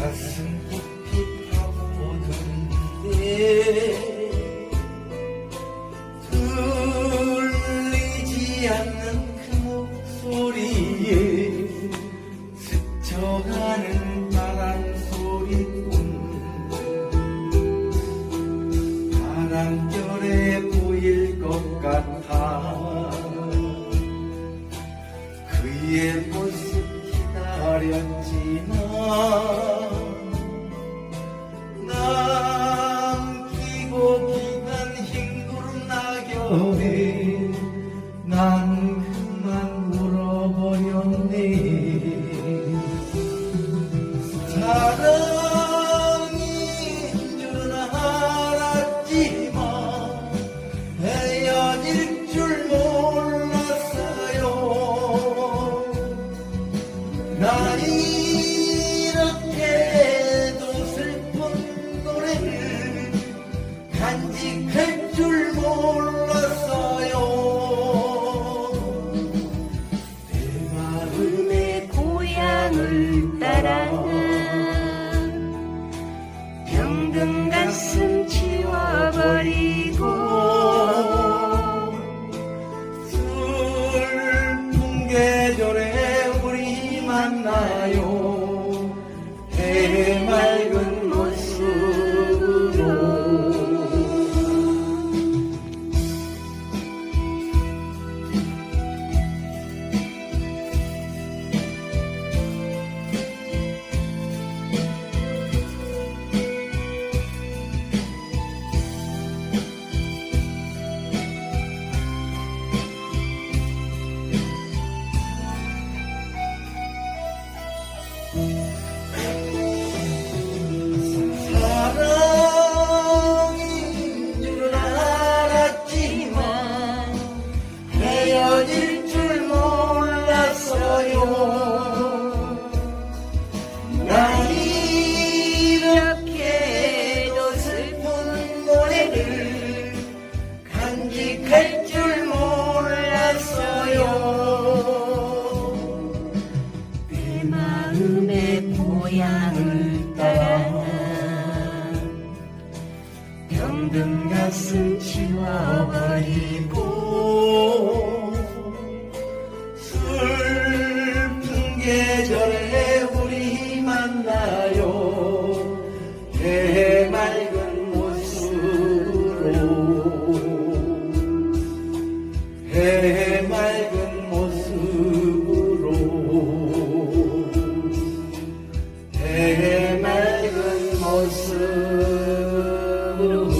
가슴 깊이 파고드는데 들리지 않는 그 목소리에 스쳐가는 바람 소리뿐 바람결에 보일 것 같아 그의 모습 기다렸지만 난 그만 울어버렸네 사랑인 줄은 알았지만 헤어질 줄 몰랐어요. 난 이렇게도 슬픈 노래를 간직 병든 마음의 고향을 따라 병든 가슴 치워버리고 슬픈 계절 Guru.